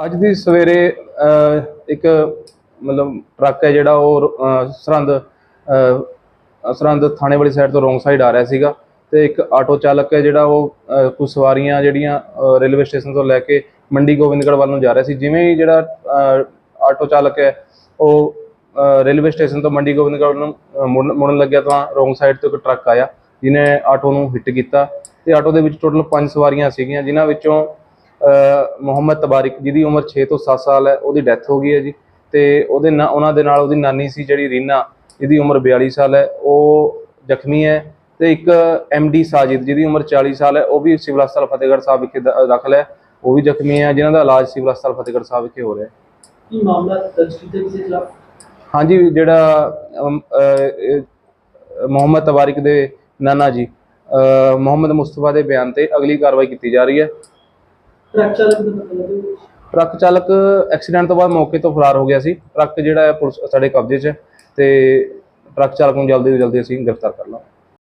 ਅੱਜ ਦੀ ਸਵੇਰੇ ਇੱਕ ਮਤਲਬ ਟਰੱਕ ਹੈ ਜਿਹੜਾ ਉਹ ਅਹ, ਸਰਹੰਦ ਸਰਹੰਦ ਥਾਣੇ ਵਾਲੀ ਸਾਈਡ ਤੋਂ ਰੋਂਗ ਸਾਈਡ ਆ ਰਿਹਾ ਸੀਗਾ ਤੇ ਇੱਕ ਆਟੋ ਚਾਲਕ ਹੈ ਜਿਹੜਾ ਉਹ ਕੁਝ ਸਵਾਰੀਆਂ ਜਿਹੜੀਆਂ ਰੇਲਵੇ ਸਟੇਸ਼ਨ ਤੋਂ ਲੈ ਕੇ ਮੰਡੀ ਗੋਬਿੰਦਗੜ੍ਹ ਵੱਲ ਨੂੰ ਜਾ ਰਿਹਾ ਸੀ। ਜਿਵੇਂ ਹੀ ਜਿਹੜਾ ਆਟੋ ਚਾਲਕ ਹੈ ਉਹ ਰੇਲਵੇ ਸਟੇਸ਼ਨ ਤੋਂ ਮੰਡੀ ਗੋਬਿੰਦਗੜ੍ਹ ਨੂੰ ਮੁੜਨ ਮੁੜਨ ਲੱਗਿਆ ਤਾਂ ਰੋਂਗ ਸਾਈਡ ਤੋਂ ਇੱਕ ਟਰੱਕ ਆਇਆ ਜਿਹਨੇ ਆਟੋ ਨੂੰ ਹਿੱਟ ਕੀਤਾ ਤੇ ਆਟੋ ਦੇ ਵਿੱਚ ਟੋਟਲ 5 ਸਵਾਰੀਆਂ ਸੀਗੀਆਂ ਜਿਨ੍ਹਾਂ ਵਿੱਚੋਂ ਮੁਹੰਮਦ ਤਬਾਰਿਕ ਜਿਹਦੀ ਉਮਰ 6 ਤੋਂ 7 ਸਾਲ ਹੈ ਉਹਦੀ ਡੈਥ ਹੋ ਗਈ ਹੈ ਜੀ। ਤੇ ਉਹਦੇ ਨਾਲ ਉਹਨਾਂ ਦੇ ਨਾਲ ਉਹਦੀ ਨਾਨੀ ਸੀ ਜਿਹੜੀ ਰੀਨਾ ਜਿਹਦੀ ਉਮਰ 42 ਸਾਲ ਹੈ ਉਹ ਜ਼ਖਮੀ ਹੈ। ਤੇ ਇੱਕ ਡੀ ਸਾਜਿਦ ਜਿਹਦੀ ਉਮਰ 40 ਸਾਲ ਹੈ ਉਹ ਵੀ ਸਿਵਲ ਹਸਪਤਾਲ ਫਤਿਹਗੜ੍ਹ ਸਾਹਿਬ ਵਿਖੇ ਦ- ਦਾਖਲ ਹੈ। ਉਹ ਵੀ ਜ਼ਖਮੀ ਹੈ ਜਿਨ੍ਹਾਂ ਦਾ ਇਲਾਜ ਸਿਵਲ ਹਸਪਤਾਲ ਫਤਿਹਗੜ੍ਹ ਸਾਹਿਬ ਵਿਖੇ ਹੋ ਰਿਹਾ ਹੈ। ਕੀ ਮਾਮਲਾ ਦਰਜ ਕੀਤਾ ਕਿਸੇ ਖਿਲਾਫ? ਹਾਂਜੀ ਜਿਹੜਾ ਮੁਹੰਮਦ ਤਬਾਰਿਕ ਦੇ ਨਾਨਾ ਜੀ ਮੁਹੰਮਦ ਮੁਸਤਫਾ ਦੇ ਬਿਆਨ ਤੇ ਅਗਲੀ ਕਾਰਵਾਈ ਕੀਤੀ ਜਾ ਰਹੀ ਹੈ। ਟਰੱਕ ਚਾਲਕ ਦਾ ਪਤਾ ਲੱਗਿਆ ਟਰੱਕ ਚਾਲਕ ਐਕਸੀਡੈਂਟ ਤੋਂ ਬਾਅਦ ਮੌਕੇ ਤੋਂ ਫਰਾਰ ਹੋ ਗਿਆ ਸੀ। ਟਰੱਕ ਜਿਹੜਾ ਹੈ ਪੁਲਿਸ ਸਾਡੇ ਕਬਜ਼ੇ 'ਚ ਹੈ ਤੇ ਟਰੱਕ ਚਾਲਕ ਨੂੰ ਜਲਦੀ ਤੋਂ ਜਲਦੀ ਅਸੀਂ ਗ੍ਰਿਫਤਾਰ ਕਰ ਲਵਾਂਗੇ।